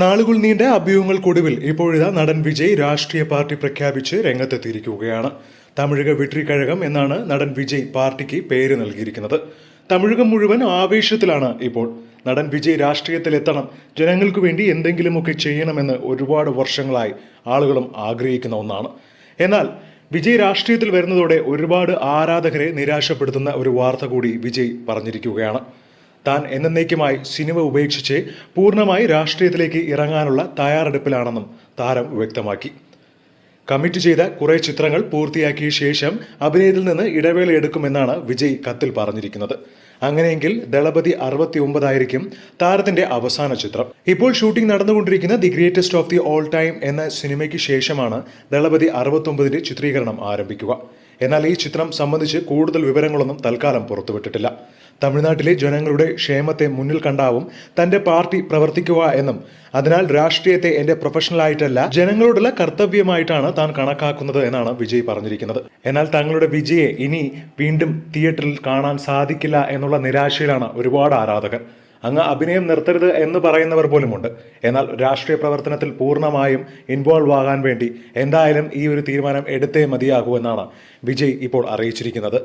നാളുകൾ നീണ്ട അഭ്യൂഹങ്ങൾക്കൊടുവിൽ ഇപ്പോഴിതാ നടൻ വിജയ് രാഷ്ട്രീയ പാർട്ടി പ്രഖ്യാപിച്ച് രംഗത്തെത്തിയിരിക്കുകയാണ്. തമിഴക വെട്രിക്കഴകം എന്നാണ് നടൻ വിജയ് പാർട്ടിക്ക് പേര് നൽകിയിരിക്കുന്നത്. തമിഴകം മുഴുവൻ ആവേശത്തിലാണ് ഇപ്പോൾ. നടൻ വിജയ് രാഷ്ട്രീയത്തിലെത്തണം. ജനങ്ങൾക്ക് വേണ്ടി എന്തെങ്കിലുമൊക്കെ ചെയ്യണമെന്ന് ഒരുപാട് വർഷങ്ങളായി ആളുകളും ആഗ്രഹിക്കുന്ന ഒന്നാണ്. എന്നാൽ വിജയ് രാഷ്ട്രീയത്തിൽ വരുന്നതോടെ ഒരുപാട് ആരാധകരെ നിരാശപ്പെടുത്തുന്ന ഒരു വാർത്ത കൂടി വിജയ് പറഞ്ഞിരിക്കുകയാണ്. താൻ എന്നേക്കുമായി സിനിമ ഉപേക്ഷിച്ച് പൂർണമായി രാഷ്ട്രീയത്തിലേക്ക് ഇറങ്ങാനുള്ള തയ്യാറെടുപ്പിലാണെന്നും താരം വ്യക്തമാക്കി. കമ്മിറ്റ് ചെയ്ത കുറെ ചിത്രങ്ങൾ പൂർത്തിയാക്കിയ ശേഷം അഭിനയത്തിൽ നിന്ന് ഇടവേള എടുക്കുമെന്നാണ് വിജയ് കത്തിൽ പറഞ്ഞിരിക്കുന്നത്. അങ്ങനെയെങ്കിൽ ദളപതി അറുപത്തി ഒമ്പതായിരിക്കും താരത്തിന്റെ അവസാന ചിത്രം. ഇപ്പോൾ ഷൂട്ടിംഗ് നടന്നുകൊണ്ടിരിക്കുന്ന the greatest of the all time എന്ന സിനിമയ്ക്ക് ശേഷമാണ് ദളപതി അറുപത്തൊമ്പതിന്റെ ചിത്രീകരണം ആരംഭിക്കുക. എന്നാൽ ഈ ചിത്രം സംബന്ധിച്ച് കൂടുതൽ വിവരങ്ങളൊന്നും തൽക്കാലം പുറത്തുവിട്ടിട്ടില്ല. തമിഴ്നാട്ടിലെ ജനങ്ങളുടെ ക്ഷേമത്തെ മുന്നിൽ കണ്ടാവും തന്റെ പാർട്ടി പ്രവർത്തിക്കുക എന്നും അതിനാൽ രാഷ്ട്രീയത്തെ എന്റെ പ്രൊഫഷണലായിട്ടല്ല ജനങ്ങളോടുള്ള കർത്തവ്യമായിട്ടാണ് താൻ കണക്കാക്കുന്നത് എന്നാണ് വിജയ് പറഞ്ഞിരിക്കുന്നത്. എന്നാൽ തങ്ങളുടെ വിജയെ ഇനി വീണ്ടും തിയേറ്ററിൽ കാണാൻ സാധിക്കില്ല എന്നുള്ള നിരാശയിലാണ് ഒരുപാട് ആരാധകർ. അങ്ങ് അഭിനയം നിർത്തരുത് എന്ന് പറയുന്നവർ പോലുമുണ്ട്. എന്നാൽ രാഷ്ട്രീയ പ്രവർത്തനത്തിൽ പൂർണമായും ഇൻവോൾവ് ആകാൻ വേണ്ടി എന്തായാലും ഈ ഒരു തീരുമാനം എടുത്തേ മതിയാകൂ എന്നാണ് വിജയ് ഇപ്പോൾ അറിയിച്ചിരിക്കുന്നത്.